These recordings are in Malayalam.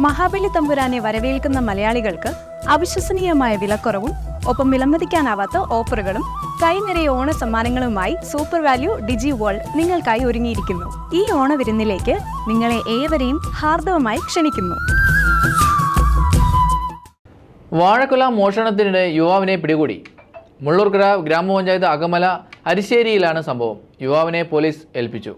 മഹാബലി തമ്പുരാനെ വരവേൽക്കുന്ന മലയാളികൾക്ക് അവിശ്വസനീയമായ വിലക്കുറവും ഒപ്പം വിലമതിക്കാനാവാത്ത ഓഫറുകളും കൈനിറയ ഓണ സമ്മാനങ്ങളുമായി സൂപ്പർ വാല്യൂ ഡിജി വേൾഡ് നിങ്ങൾക്കായി ഒരുങ്ങിയിരിക്കുന്നു. ഈ ഓണവിരുന്നിലേക്ക് നിങ്ങളെ ഏവരെയും ഹാർദവമായി ക്ഷണിക്കുന്നു. വാഴക്കുല മോഷണത്തിനിടെ യുവാവിനെ പിടികൂടി. മുള്ളൂർക്കര ഗ്രാമപഞ്ചായത്ത് അകമല അരിശ്ശേരിയിലാണ് സംഭവം. യുവാവിനെ പോലീസ് ഏൽപ്പിച്ചു.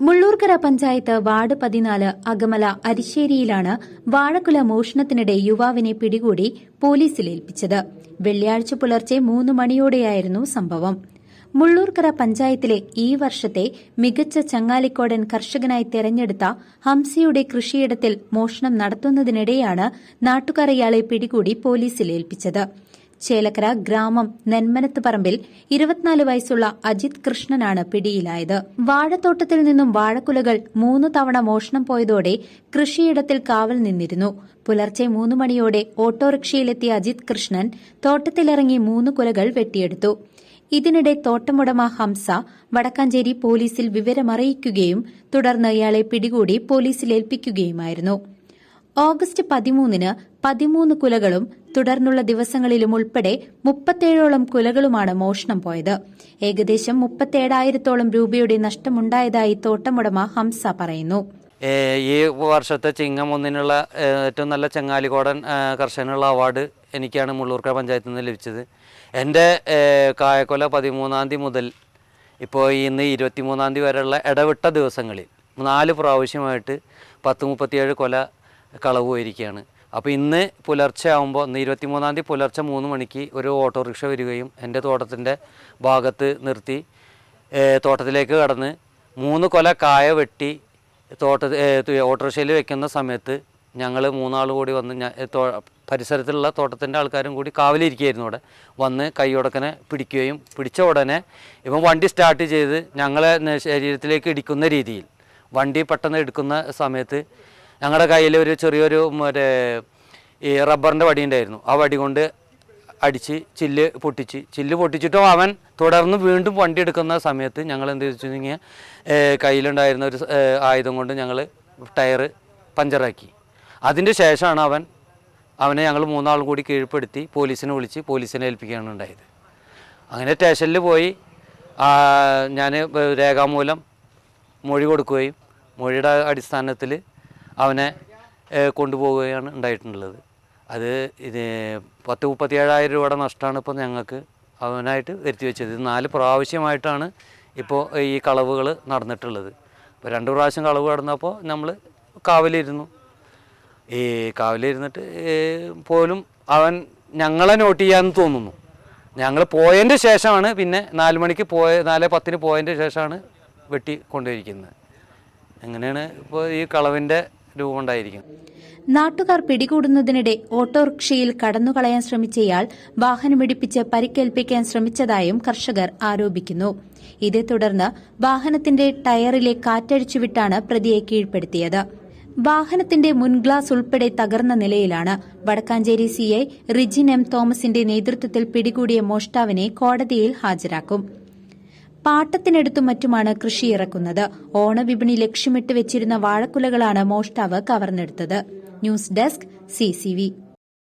മുള്ളൂർക്കര പഞ്ചായത്ത് വാർഡ് പതിനാല് അകമല അരിശ്ശേരിയിലാണ് വാഴക്കുല മോഷണത്തിനിടെ യുവാവിനെ പിടികൂടി പോലീസിൽ ഏൽപ്പിച്ചത്. വെള്ളിയാഴ്ച പുലർച്ചെ മൂന്ന് മണിയോടെയായിരുന്നു സംഭവം. മുള്ളൂർക്കര പഞ്ചായത്തിലെ ഈ വർഷത്തെ മികച്ച ചങ്ങാലിക്കോടൻ കർഷകനായി തെരഞ്ഞെടുത്ത ഹംസയുടെ കൃഷിയിടത്തിൽ മോഷണം നടത്തുന്നതിനിടെയാണ് നാട്ടുകാർ ഇയാളെ പിടികൂടി പോലീസിൽ ഏൽപ്പിച്ചത്. ചേലക്കര ഗ്രാമം നെന്മനത്ത് പറമ്പിൽ ഇരുപത്തിനാല് വയസ്സുള്ള അജിത് കൃഷ്ണനാണ് പിടിയിലായത്. വാഴത്തോട്ടത്തിൽ നിന്നും വാഴക്കുലകൾ മൂന്ന് തവണ മോഷണം പോയതോടെ കൃഷിയിടത്തിൽ കാവൽ നിന്നിരുന്നു. പുലർച്ചെ മൂന്ന് മണിയോടെ ഓട്ടോറിക്ഷയിലെത്തിയ അജിത് കൃഷ്ണൻ തോട്ടത്തിലിറങ്ങി മൂന്ന് കുലകൾ വെട്ടിയെടുത്തു. ഇതിനിടെ തോട്ടമുടമ ഹംസ വടക്കാഞ്ചേരി പോലീസിൽ വിവരമറിയിക്കുകയും തുടർന്ന് ഇയാളെ പിടികൂടി പോലീസിൽ ഏൽപ്പിക്കുകയുമായിരുന്നു. ഓഗസ്റ്റ് പതിമൂന്നിന് പതിമൂന്ന് കുലകളും തുടർന്നുള്ള ദിവസങ്ങളിലും ഉൾപ്പെടെ മുപ്പത്തേഴോളം കുലകളുമാണ് മോഷണം പോയത്. ഏകദേശം മുപ്പത്തേഴായിരത്തോളം രൂപയുടെ നഷ്ടമുണ്ടായതായി തോട്ടമുടമ ഹംസ പറയുന്നു. ഈ വർഷത്തെ ചിങ്ങം ഒന്നിനുള്ള ഏറ്റവും നല്ല ചെങ്ങാലിക്കോടൻ കർഷകനുള്ള അവാർഡ് എനിക്കാണ് മുള്ളൂർക്കര പഞ്ചായത്തിൽ നിന്ന് ലഭിച്ചത്. എന്റെ കായക്കൊല പതിമൂന്നാം തീയതി മുതൽ ഇപ്പോൾ ഇന്ന് ഇരുപത്തിമൂന്നാം തീയതി വരെയുള്ള ഇടവിട്ട ദിവസങ്ങളിൽ നാല് പ്രാവശ്യമായിട്ട് പത്ത് മുപ്പത്തിയേഴ് കൊല കളവ് പോയിരിക്കുകയാണ്. അപ്പോൾ ഇന്ന് പുലർച്ചെ ആകുമ്പോൾ ഇന്ന് ഇരുപത്തിമൂന്നാം തീയതി പുലർച്ചെ മൂന്ന് മണിക്ക് ഒരു ഓട്ടോറിക്ഷ വരികയും എന്റെ തോട്ടത്തിന്റെ ഭാഗത്ത് നിർത്തി. തോട്ടത്തിലേക്ക് കടന്ന് മൂന്ന് കൊല കായ വെട്ടി തോട്ട ഓട്ടോറിക്ഷയിൽ വെക്കുന്ന സമയത്ത് ഞങ്ങൾ മൂന്നാൾ കൂടി വന്ന് പരിസരത്തുള്ള തോട്ടത്തിന്റെ ആൾക്കാരും കൂടി കാവലിരിക്കുകയായിരുന്നു അവിടെ. വന്ന് കൈയുടക്കനെ പിടിക്കുകയും പിടിച്ച ഉടനെ ഇവൻ വണ്ടി സ്റ്റാർട്ട് ചെയ്ത് ഞങ്ങളെ ശരീരത്തിലേക്ക് ഇടിക്കുന്ന രീതിയിൽ വണ്ടി പെട്ടെന്ന് എടുക്കുന്ന സമയത്ത് ഞങ്ങളുടെ കയ്യിൽ ഒരു ചെറിയൊരു മറ്റേ ഈ റബ്ബറിന്റെ വടി ഉണ്ടായിരുന്നു. ആ വടി കൊണ്ട് അടിച്ച് ചില്ല് പൊട്ടിച്ച്. ചില്ല് പൊട്ടിച്ചിട്ടും അവൻ തുടർന്ന് വീണ്ടും വണ്ടി എടുക്കുന്ന സമയത്ത് ഞങ്ങൾ എന്ത് വെച്ചിട്ടുണ്ടെങ്കിൽ കയ്യിലുണ്ടായിരുന്ന ഒരു ആയുധം കൊണ്ട് ഞങ്ങൾ ടയർ പഞ്ചറാക്കി. അതിന്റെ ശേഷമാണ് അവൻ അവനെ ഞങ്ങൾ മൂന്നാളും കൂടി കീഴ്പ്പെടുത്തി പോലീസിനെ വിളിച്ച് പോലീസിനെ ഏൽപ്പിക്കുകയാണ് ഉണ്ടായത്. അങ്ങനെ സ്റ്റേഷനിൽ പോയി ഞാൻ രേഖാമൂലം മൊഴി കൊടുക്കുകയും മൊഴിയുടെ അടിസ്ഥാനത്തിൽ അവനെ കൊണ്ടുപോവുകയാണ് ഉണ്ടായിട്ടുള്ളത്. അത് ഇത് പത്ത് മുപ്പത്തിയേഴായിരം രൂപയുടെ നഷ്ടമാണ് ഇപ്പോൾ ഞങ്ങൾക്ക് അവനായിട്ട് വരുത്തി വെച്ചത്. ഇത് നാല് പ്രാവശ്യമായിട്ടാണ് ഇപ്പോൾ ഈ കളവുകൾ നടന്നിട്ടുള്ളത്. അപ്പോൾ രണ്ട് പ്രാവശ്യം കളവ് നടന്നപ്പോൾ നമ്മൾ കാവലിരുന്നു. ഈ കാവലിരുന്നിട്ട് പോലും അവൻ ഞങ്ങളെ നോട്ട് ചെയ്യാമെന്ന് തോന്നുന്നു. ഞങ്ങൾ പോയതിന്റെ ശേഷമാണ് പിന്നെ നാല് മണിക്ക് പോയ നാല് പത്തിന് പോയതിന്റെ ശേഷമാണ് വെട്ടി കൊണ്ടുപോയിരിക്കുന്നത്. അങ്ങനെയാണ് ഇപ്പോൾ ഈ കളവിന്റെ രൂപം ഉണ്ടായിരിക്കുന്നത് നാട്ടുകാർ പിടികൂടുന്നതിനിടെ ഓട്ടോറിക്ഷയിൽ കടന്നുകളയാൻ ശ്രമിച്ചയാൾ വാഹനമിടിപ്പിച്ച് പരിക്കേൽപ്പിക്കാൻ ശ്രമിച്ചതായും കർഷകർ ആരോപിക്കുന്നു. ഇതേ തുടർന്ന് വാഹനത്തിന്റെ ടയറിലെ കാറ്റഴിച്ചുവിട്ടാണ് പ്രതിയെ കീഴ്പ്പെടുത്തിയത്. വാഹനത്തിന്റെ മുൻഗ്ലാസ് ഉൾപ്പെടെ തകർന്ന നിലയിലാണ് വടക്കാഞ്ചേരി സിഐ റിജിൻ എം തോമസിന്റെ നേതൃത്വത്തിൽ പിടികൂടിയ മോഷ്ടാവിനെ കോടതിയിൽ ഹാജരാക്കും. പാട്ടത്തിനടുത്തും മറ്റുമാണ് കൃഷി ഇറക്കുന്നത് ഓണവിപണി ലക്ഷ്യമിട്ട് വെച്ചിരുന്ന വാഴക്കുലകളാണ് മോഷ്ടാവ് കവർന്നെടുത്തത്. News desk C